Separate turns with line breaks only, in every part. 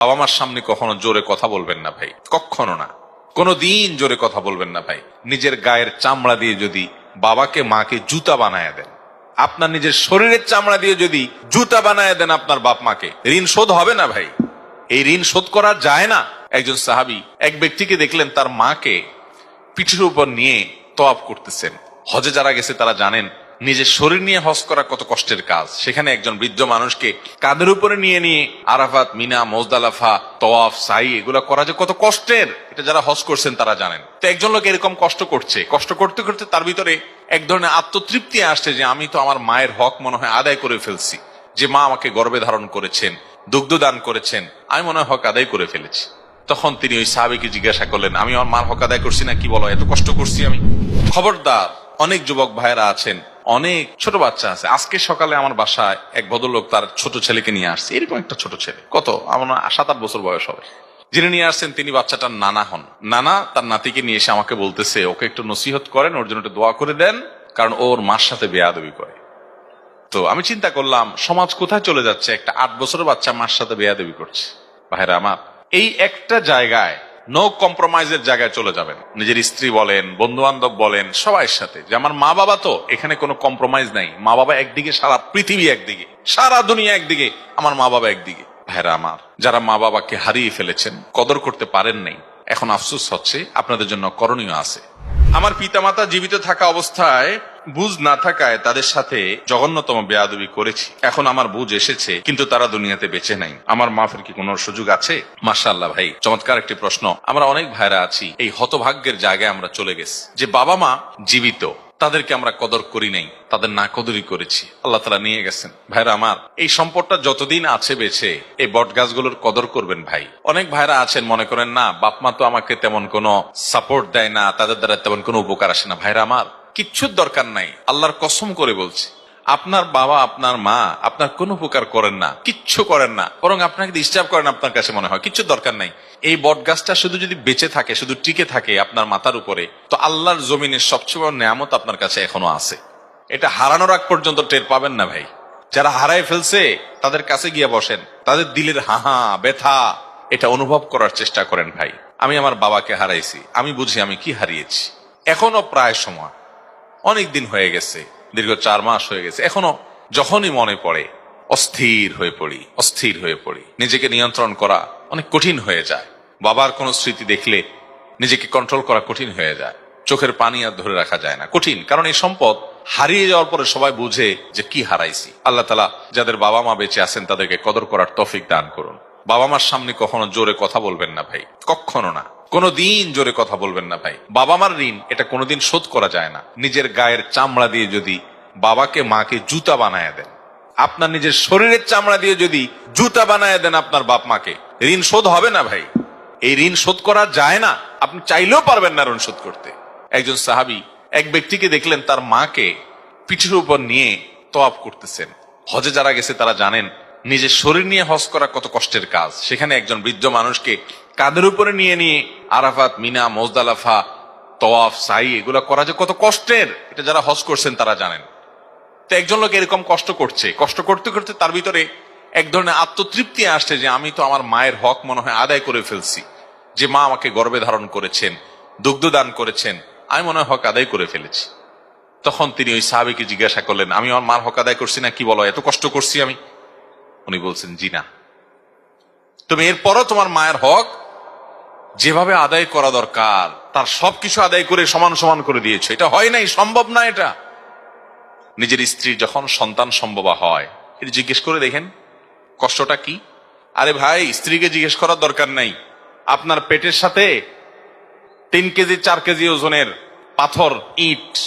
বাবা মার সামনে কখনো জোরে কথা বলবেন না ভাই, কখনো না। কোনো দিন জোরে কথা বলবেন না ভাই। নিজের গায়ের চামড়া দিয়ে যদি বাবাকে, মাকে জুতা বানায় দেন, আপনার নিজের শরীরের চামড়া দিয়ে যদি জুতা বানায় দেন আপনার বাপ মাকে, ঋণ শোধ হবে না ভাই। এই ঋণ শোধ করা যায় না। একজন সাহাবি এক ব্যক্তিকে দেখলেন, তার মাকে পিঠের উপর নিয়ে তোয়াব করতেছেন। হজে যারা গেছে তারা জানেন নিজের শরীর নিয়ে হজ করা কত কষ্টের কাজ। সেখানে একজন বৃদ্ধ মানুষকে কাঁধের উপরে নিয়ে নিয়ে আরাফাত, মিনা, মোজদালাফা তোয়াফ সাই এগুলো করা যে কত কষ্টের, এটা যারা হজ করছেন তারা জানেন। তো একজন লোক এরকম কষ্ট করছে। কষ্ট করতে করতে তার ভিতরে এক ধরনের আত্মতৃপ্তি আসছে যে আমি তো আমার মায়ের হক মনে হয় আদায় করে ফেলছি। যে মা আমাকে গর্বে ধারণ করেছেন, দুগ্ধ দান করেছেন, আমি মনে হয় হক আদায় করে ফেলেছি। তখন তিনি ওই সাহাবিকে জিজ্ঞাসা করলেন, আমি আমার মার হক আদায় করছি না? কি বলো? এত কষ্ট করছি আমি? খবরদার, অনেক যুবক ভাইয়েরা আছেন। অনেক ছোট বাচ্চা আছে। আজকে সকালে আমার বাসায় এক ভদ্রলোক তার ছোট ছেলেকে নিয়ে আসছে। এরকম একটা ছোট ছেলে। কত? আমার সাত আট বছর বয়স হবে। যিনি নিয়ে আসছেন, তিনি বাচ্চাটার নানা হন। নানা তার নাতিকে নিয়ে এসে আমাকে বলতেছে, ওকে একটু নসিহত করেন, ওর জন্য একটু দোয়া করে দেন, কারণ ওর মার সাথে বেয়াদবি করে। তো আমি চিন্তা করলাম, সমাজ কোথায় চলে যাচ্ছে? একটা আট বছরের বাচ্চা মার সাথে বেয়াদবি করছে। ভাইরা আমার, এই একটা জায়গায় নো কম্প্রোমাইজের জায়গায় চলে যাবেন। নিজের স্ত্রী বলেন বন্ধু বান্ধব বলেন সবার সাথে। যে আমার মা বাবা তো, এখানে কোনো কম্প্রোমাইজ নাই। মা বাবা একদিকে, সারা পৃথিবী একদিকে। সারা দুনিয়া একদিকে, আমার মা বাবা একদিকে। ভাইরা আমার, যারা মা বাবাকে হারিয়ে ফেলেছেন, কদর করতে পারেন নাই, এখন আফসোস হচ্ছে আপনাদের জন্য করণীয় আছে। আমার পিতামাতা জীবিত থাকা অবস্থায় বুঝ না থাকায় তাদের সাথে জঘন্যতম বেয়াদবি করেছি। এখন আমার বুঝ এসেছে, কিন্তু তারা দুনিয়াতে বেঁচে নাই। আমার মাফের কি কোনো সুযোগ আছে? মার্শাল্লাহ ভাই, চমৎকার একটি প্রশ্ন। আমরা অনেক ভাইরা আছি, এই হতভাগ্যের জায়গায় আমরা চলে গেছি। যে বাবা মা জীবিত, তাদেরকে আমরা কদর করি নাই, তাদের না কদরই করেছি। আল্লাহ তালা নিয়ে গেছেন। ভাইরা আমার, এই সম্পদটা যতদিন আছে বেছে এই বট গাছগুলোর কদর করবেন ভাই। অনেক ভাইরা আছেন, মনে করেন, না, বাপ মা তো আমাকে তেমন কোনো সাপোর্ট দেয় না, তাদের দ্বারা তেমন কোনো উপকার আসে না। ভাইরা আমার কিচ্ছুর দরকার নাই। আল্লাহর কসম করে বলছি। আপনার বাবা, আপনার মা, আপনার কোনো উপকার করেন না, কিচ্ছু করেন না। বরং আপনাকে ডিস্টার্ব করেন আপনার কাছে মনে হয় কিচ্ছু দরকার নাই। এই বট গাছটা শুধু যদি বেঁচে থাকে, শুধু টিকে থাকে আপনার মাথার উপরে, তো আল্লাহর জমিনের সবচেয়ে বড় নিয়ামত আপনার কাছে এখনও আছে। এটা হারানোর আগ পর্যন্ত টের পাবেন না ভাই। যারা হারায় ফেলছে, তাদের কাছে গিয়ে বসেন। তাদের দিলের হাহা, ব্যথা, এটা অনুভব করার চেষ্টা করেন ভাই। আমি আমার বাবাকে হারাইছি। আমি বুঝি আমি কি হারিয়েছি। এখনও প্রায় সময়। অনেক দিন হয়ে গেছে, দীর্ঘ চার মাস হয়ে গেছে। এখনও যখনই মনে পড়ে, অস্থির হয়ে পড়ি, অস্থির হয়ে পড়ি। নিজেকে নিয়ন্ত্রণ করা অনেক কঠিন হয়ে যায়। বাবার কোনো স্মৃতি দেখলে নিজেকে কন্ট্রোল করা কঠিন হয়ে যায়। চোখের পানি আর ধরে রাখা যায় না। কঠিন, কারণ এই সম্পদ হারিয়ে যাওয়ার পরে সবাই বুঝে যে কি হারাইছি। আল্লাহ তালা যাদের বাবা মা বেঁচে আছেন তাদেরকে কদর করার তফিক দান করুন। বাবা মার সামনে কখনো জোরে কথা বলবেন না ভাই। কখনো না। কোনো দিন জোরে কথা বলবেন না ভাই। বাবা মার ঋণ, এটা কোনোদিন শোধ করা যায় না। নিজের গায়ের চামড়া দিয়ে যদি বাবাকে, মাকে জুতা বানায় দেন। আপনার নিজের শরীরের চামড়া দিয়ে যদি জুতা বানায় দেন আপনার বাপ মাকে। ঋণ শোধ হবে না ভাই। এই ঋণ শোধ করা যায় না। আপনি চাইলেও পারবেন না ঋণ শোধ করতে। একজন সাহাবি এক ব্যক্তিকে দেখলেন তার মাকে পিঠের উপর নিয়ে তোয়াব করতেছেন। হজে যারা গেছে তারা জানেন নিজের শরীর নিয়ে হজ করা কত কষ্টের কাজ। সেখানে একজন বৃদ্ধ মানুষকে কাদের উপরে নিয়ে নিয়ে আরাফাত, মিনা, মোজদালাফা তোয়াফ সাই এগুলো করা যে কত কষ্টের, এটা যারা হজ করছেন তারা জানেন। তো একজন লোক এরকম কষ্ট করছে। কষ্ট করতে করতে তার ভিতরে এক ধরনের আত্মতৃপ্তি আসছে যে আমি তো আমার মায়ের হক মনে হয় আদায় করে ফেলছি। যে মা আমাকে গর্বে ধারণ করেছেন, দুগ্ধ দান করেছেন, আমি মনে হয় হক আদায় করে ফেলেছি। তখন তিনি ওই সাহাবিকে জিজ্ঞাসা করলেন, আমি আমার মার হক আদায় করছি না? কি বলো? এত কষ্ট করছি আমি? উনি বলছেন, জি না। তুমি এরপরও তোমার মায়ের হক যেভাবে আদায় করা দরকার, তার সবকিছু আদায় করে সমান সমান করে দিয়েছ। এটা হয় নাই, সম্ভব না এটা। নিজের স্ত্রী যখন সন্তান সম্ভবা হয়, এটা জিজ্ঞেস করে দেখেন, কষ্টটা কি? আরে ভাই, স্ত্রীকে জিজ্ঞেস করার দরকার নাই। আপনার পেটের সাথে তিন কেজি, চার কেজি ওজনের পাথর, ইট,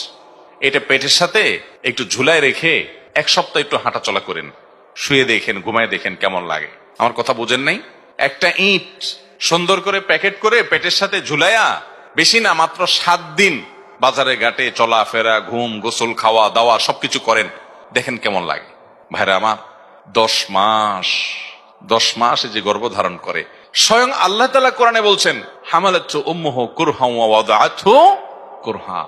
এটা পেটের সাথে একটু ঝুলায় রেখে এক সপ্তাহ একটু হাঁটা চলা করেন। শুয়ে দেখেন, ঘুমায় দেখেন কেমন লাগে। আমার কথা বোঝেন নাই? একটা ইট সুন্দর করে প্যাকেট করে পেটের সাথে ঝুলাইয়া বেশি না, মাত্র সাত দিন বাজারে ঘাটে চলাফেরা, ঘুম, গোসল, খাওয়া, দাওয়া সবকিছু করেন। দেখেন কেমন লাগে। ভাইরা আমার, দশ মাস দশ মাস যে গর্ভধারণ করে। স্বয়ং আল্লাহ তালা কোরআনে বলছেন হামালাচ্ছ উম্মহ কুরহা কুরহা